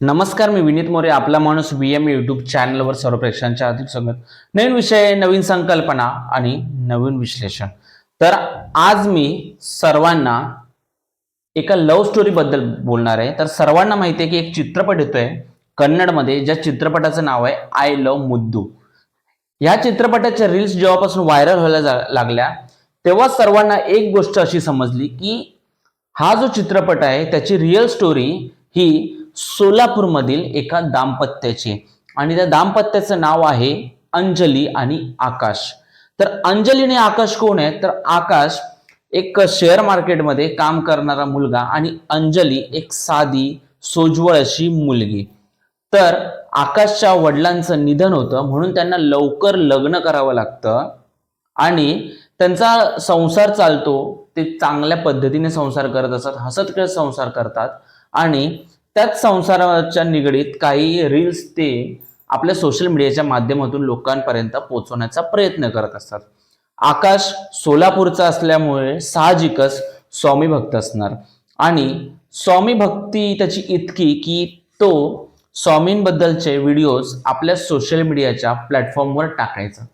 नमस्कार मी विनीत मोरे आपला माणूस व्ही एम युट्यूब चॅनलवर सर्व प्रेक्षकांच्या अधिक स्वागत. नवीन विषय नवीन संकल्पना आणि नवीन विश्लेषण. तर आज मी सर्वांना एका लव्ह स्टोरी बद्दल बोलणार आहे. तर सर्वांना माहिती आहे की एक चित्रपट येतोय कन्नडमध्ये ज्या चित्रपटाचं नाव आहे आय लव्ह मुद्दू ह्या चित्रपटाच्या रील्स जेव्हापासून व्हायरल व्हायला लागल्या तेव्हा सर्वांना एक गोष्ट अशी समजली की हा जो चित्रपट आहे त्याची रिअल स्टोरी ही सोलापूरमधील एका दाम्पत्याची. आणि त्या दाम्पत्याचं नाव आहे अंजली आणि आकाश. तर अंजली आणि आकाश कोण आहे? तर आकाश एक शेअर मार्केटमध्ये काम करणारा मुलगा आणि अंजली एक साधी सोज्वळ अशी मुलगी. तर आकाशच्या वडिलांचं निधन होतं म्हणून त्यांना लवकर लग्न करावं लागतं. आणि त्यांचा संसार चालतो ते चांगल्या पद्धतीने संसार करत असतात हसत खेळत संसार करतात. आणि त्याच संसाराच्या निगडीत काही रील्स ते आपल्या सोशल मीडियाच्या माध्यमातून लोकांपर्यंत पोहोचवण्याचा प्रयत्न करत असतात. आकाश सोलापूरचा असल्यामुळे साहजिकच स्वामी भक्त असणार. आणि स्वामी भक्ती त्याची इतकी की तो स्वामींबद्दलचे व्हिडिओज आपल्या सोशल मीडियाच्या प्लॅटफॉर्मवर टाकायचा.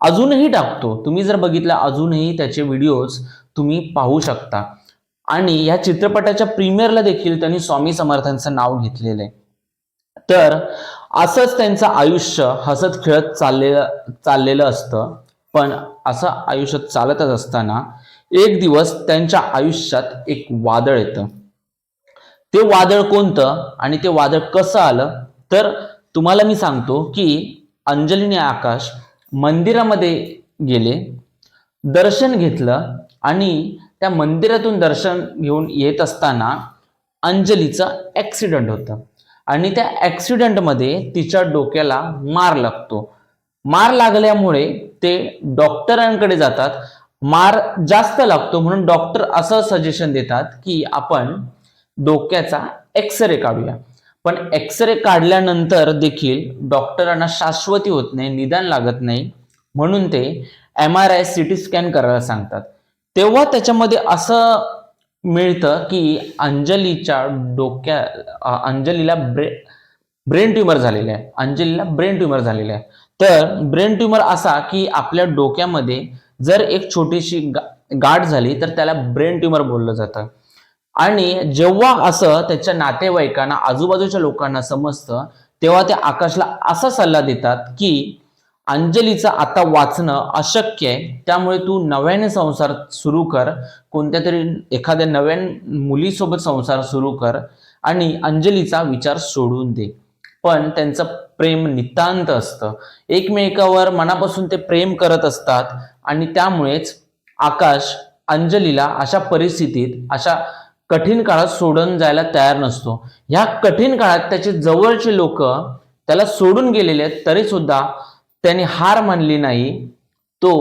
अजूनही टाकतो. तुम्ही जर बघितलं अजूनही त्याचे व्हिडिओज तुम्ही पाहू शकता. आणि या चित्रपटाच्या प्रीमियरला देखील त्यांनी स्वामी समर्थांचं नाव घेतलेलं आहे. तर असंच त्यांचं आयुष्य हसत खेळत चाललेलं चाललेलं असतं. पण असं आयुष्य चालतच असताना एक दिवस त्यांच्या आयुष्यात एक वादळ येतं. ते वादळ कोणतं आणि ते वादळ कसं आलं? तर तुम्हाला मी सांगतो की अंजलीने आकाश मंदिरामध्ये गेले दर्शन घेतलं आणि त्या मंदिरातून दर्शन घेऊन येत असताना अंजलीचा ॲक्सिडंट होतं. आणि त्या ॲक्सिडंटमध्ये तिच्या डोक्याला मार लागतो. मार लागल्यामुळे ते डॉक्टरांकडे जातात. मार जास्त लागतो म्हणून डॉक्टर असं सजेशन देतात की आपण डोक्याचा एक्सरे काढूया. पण एक्सरे काढल्यानंतर देखील डॉक्टरांना शाश्वती होत नाही निदान लागत नाही म्हणून ते M R I C T scan करायला सांगतात. तेव्हा त्याच्यामध्ये असं मिळतं की अंजलीच्या डोक्या अंजलीला ब्रे ब्रेन ट्युमर झालेलं आहे. अंजलीला ब्रेन ट्युमर झालेलं आहे. तर ब्रेन ट्युमर असा की आपल्या डोक्यामध्ये जर एक छोटीशी गा- गाठ झाली तर त्याला ब्रेन ट्युमर बोललं जातं. आणि जेव्हा असं त्याच्या नातेवाईकांना आजूबाजूच्या लोकांना समजतं तेव्हा ते आकाशला असा सल्ला देतात की अंजलीचं आता वाचणं अशक्य आहे. त्यामुळे तू नव्याने संसार सुरू कर. कोणत्या तरी एखाद्या नव्या मुलीसोबत संसार सुरू कर आणि अंजलीचा विचार सोडून दे. पण त्यांचं प्रेम नितांत असतं. एकमेकावर मनापासून ते प्रेम करत असतात आणि त्यामुळेच आकाश अंजलीला अशा परिस्थितीत अशा कठीण काळात सोडून जायला तयार नसतो. ह्या कठीण काळात त्याचे जवळचे लोक त्याला सोडून गेलेले आहेत तरी सुद्धा त्यांनी हार मानली नाही तो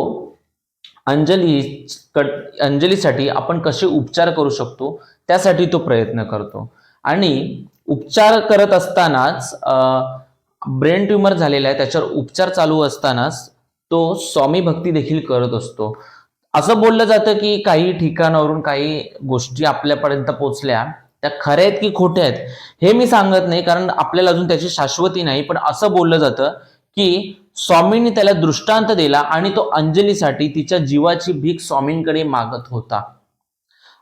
अंजली कट- अंजलीसाठी आपण कसे उपचार करू शकतो त्यासाठी तो प्रयत्न करतो. आणि उपचार करत असतानाच ब्रेन ट्युमर झालेला आहे त्याच्यावर उपचार चालू असतानाच तो स्वामी भक्ती देखील करत असतो. असं बोललं जातं की काही ठिकाणावरून काही गोष्टी आपल्यापर्यंत पोचल्या त्या खऱ्या आहेत की खोट्या आहेत हे मी सांगत नाही कारण आपल्याला अजून त्याची शाश्वती नाही पण असं बोललं जातं की स्वामींनी त्याला दृष्टांत दिला आणि तो अंजलीसाठी तिच्या जीवाची भीक स्वामींकडे मागत होता.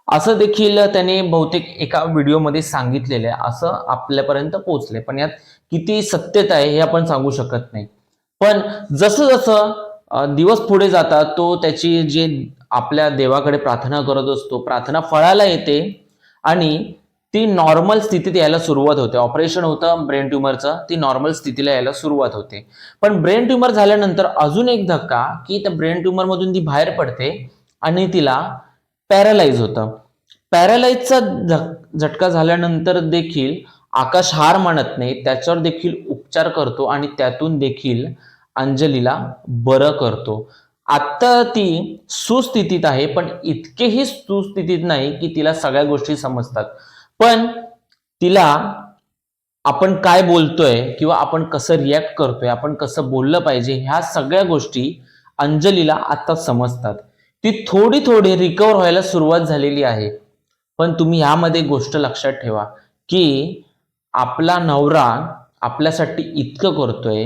असं देखील त्याने बहुतेक एका व्हिडिओमध्ये सांगितलेलं आहे. असं आपल्यापर्यंत पोहोचले पण यात किती सत्यता आहे हे आपण सांगू शकत नाही. पण जसं जसं दिवस पुढे जातात तो त्याची जे आपल्या देवाकडे प्रार्थना करत असतो प्रार्थना फळाला येते आणि ती नॉर्मल स्थितीत यायला सुरुवात होते. ऑपरेशन होतं ब्रेन ट्युमरचं ती नॉर्मल स्थितीला यायला सुरुवात होते. पण ब्रेन ट्युमर झाल्यानंतर अजून एक धक्का की त्या ब्रेन ट्युमरमधून ती बाहेर पडते आणि तिला पॅरालाइज होतं. पॅरालाइजचा झक झटका झाल्यानंतर देखील आकाश हार मानत नाही. त्याच्यावर देखील उपचार करतो आणि त्यातून देखील अंजलीला बरं करतो. आता ती सुस्थितीत आहे पण इतकेही सुस्थितीत नाही की तिला सगळ्या गोष्टी समजतात. पण तिला आपण काय बोलतोय किंवा आपण कसं रिॲक्ट करतोय आपण कसं बोललं पाहिजे ह्या सगळ्या गोष्टी अंजलीला आता समजतात. ती थोडी थोडी रिकवर व्हायला सुरुवात झालेली आहे. पण तुम्ही ह्यामध्ये गोष्ट लक्षात ठेवा की आपला नवरा आपल्यासाठी इतकं करतोय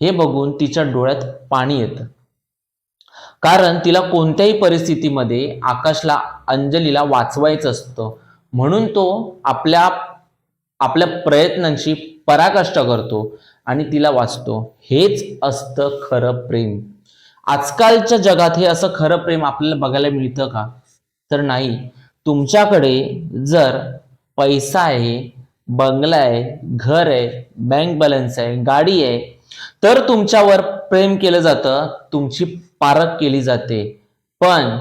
हे बघून तिच्या डोळ्यात पाणी येतं. कारण तिला कोणत्याही परिस्थितीमध्ये आकाशला अंजलीला वाचवायचं असतं. म्हणून तो आपल्या आपल्या प्रयत्नांची पराकाष्ठा करतो आणि तिला वाचतो. हेच असतं खरं प्रेम. आजकालच्या जगात हे असं खरं प्रेम आपल्याला बघायला मिळतं का? तर नाही. तुमच्याकडे जर पैसा आहे बंगला आहे घर आहे बँक बॅलन्स आहे गाडी आहे तर तुमच्यावर प्रेम केलं जातं तुमची पारख केली जाते. पण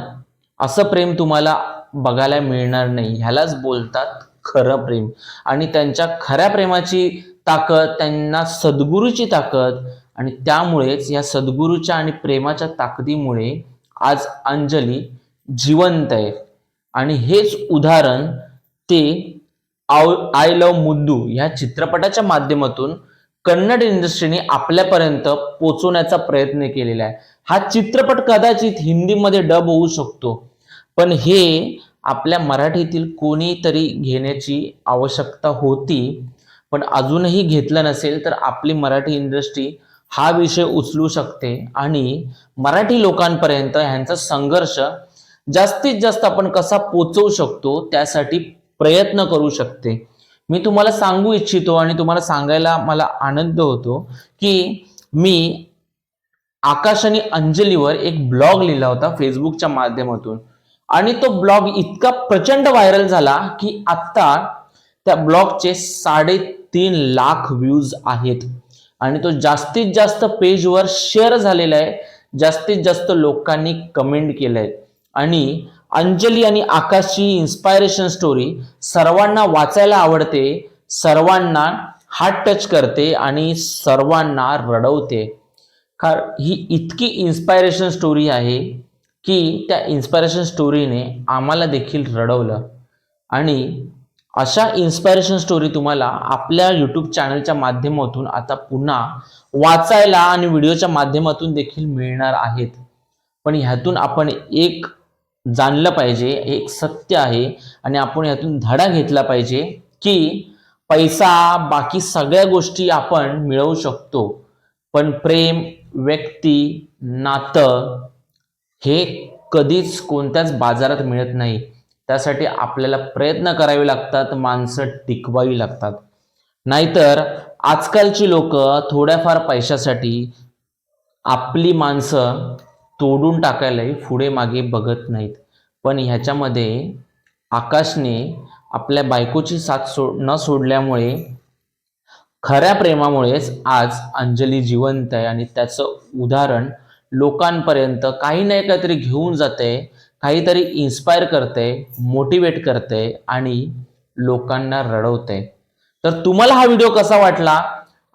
असं प्रेम तुम्हाला बघायला मिळणार नाही. ह्यालाच बोलतात खरं प्रेम. आणि त्यांच्या खऱ्या प्रेमाची ताकद त्यांना सद्गुरूची ताकद आणि त्यामुळेच या सद्गुरूच्या आणि प्रेमाच्या ताकदीमुळे आज अंजली जिवंत आहे. आणि हेच उदाहरण ते आय लव मुद्दू ह्या चित्रपटाच्या माध्यमातून कन्नड इंडस्ट्रीने आपल्यापर्यंत पोचवण्याचा प्रयत्न केलेला आहे. हा चित्रपट कदाचित हिंदीमध्ये डब होऊ शकतो. पण हे आपल्या मराठीतील कोणीतरी घेण्याची आवश्यकता होती पण अजूनही घेतलं नसेल तर आपली मराठी इंडस्ट्री हा विषय उचलू शकते आणि मराठी लोकांपर्यंत ह्यांचा संघर्ष जास्तीत जास्त आपण कसा पोचवू शकतो त्यासाठी प्रयत्न करू शकते. मी तुम्हाला सांगू इच्छितो आणि तुम्हाला सांगायला मला आनंद होतो की मी आकाश आणि अंजलीवर एक ब्लॉग लिहिला होता फेसबुकच्या माध्यमातून. आणि तो ब्लॉग इतका प्रचंड व्हायरल झाला की आत्ता त्या ब्लॉगचे साडेतीन लाख व्ह्यूज आहेत. आणि तो जास्तीत जास्त पेजवर शेअर झालेला आहे. जास्तीत जास्त लोकांनी कमेंट केलंय. आणि अंजली आणि आकाशची इन्स्पायरेशन स्टोरी सर्वांना वाचायला आवडते सर्वांना हार्ट टच करते आणि सर्वांना रडवते. कार ही इतकी इन्स्पायरेशन स्टोरी आहे. की त्या इन्स्पायरेशन स्टोरीने आम्हाला देखील रडवलं. आणि अशा इन्स्पायरेशन स्टोरी तुम्हाला आपल्या यूट्यूब चॅनलच्या माध्यमातून आता पुन्हा वाचायला आणि व्हिडिओच्या माध्यमातून देखील मिळणार आहेत. पण ह्यातून आपण एक जाणलं पाहिजे एक सत्य आहे आणि आपण ह्यातून धडा घेतला पाहिजे की पैसा बाकी सगळ्या गोष्टी आपण मिळवू शकतो. पण प्रेम व्यक्ती नातं हे कधीच कोणत्याच बाजारात मिळत नाही. त्यासाठी आपल्याला प्रयत्न करावे लागतात माणसं टिकवावी लागतात. नाहीतर आजकालची लोक थोड्याफार पैशासाठी आपली माणसं तोडून टाकायलाही पुढे मागे बघत नाहीत. पण ह्याच्यामध्ये आकाशने आपल्या बायकोची साथ सोड न सोडल्यामुळे खऱ्या प्रेमामुळेच आज अंजली जिवंत आहे. आणि त्याचं उदाहरण लोकांपर्यंत काही नाही काहीतरी घेऊन जाते काहीतरी इन्स्पायर करते मोटिवेट करते आणि लोकांना रडवते. तर तुम्हाला हा व्हिडिओ कसा वाटला?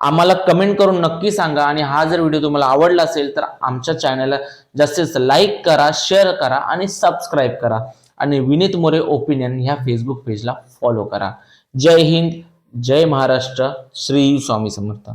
आम्हाला कमेंट करून नक्की सांगा आणि हा जर व्हिडिओ तुम्हाला आवडला असेल तर आमच्या चॅनलला जास्तीत जास्त लाईक करा शेअर करा आणि सबस्क्राईब करा. आणि विनीत मोरे ओपिनियन ह्या फेसबुक पेजला फॉलो करा. जय हिंद जय महाराष्ट्र श्री स्वामी समर्थ.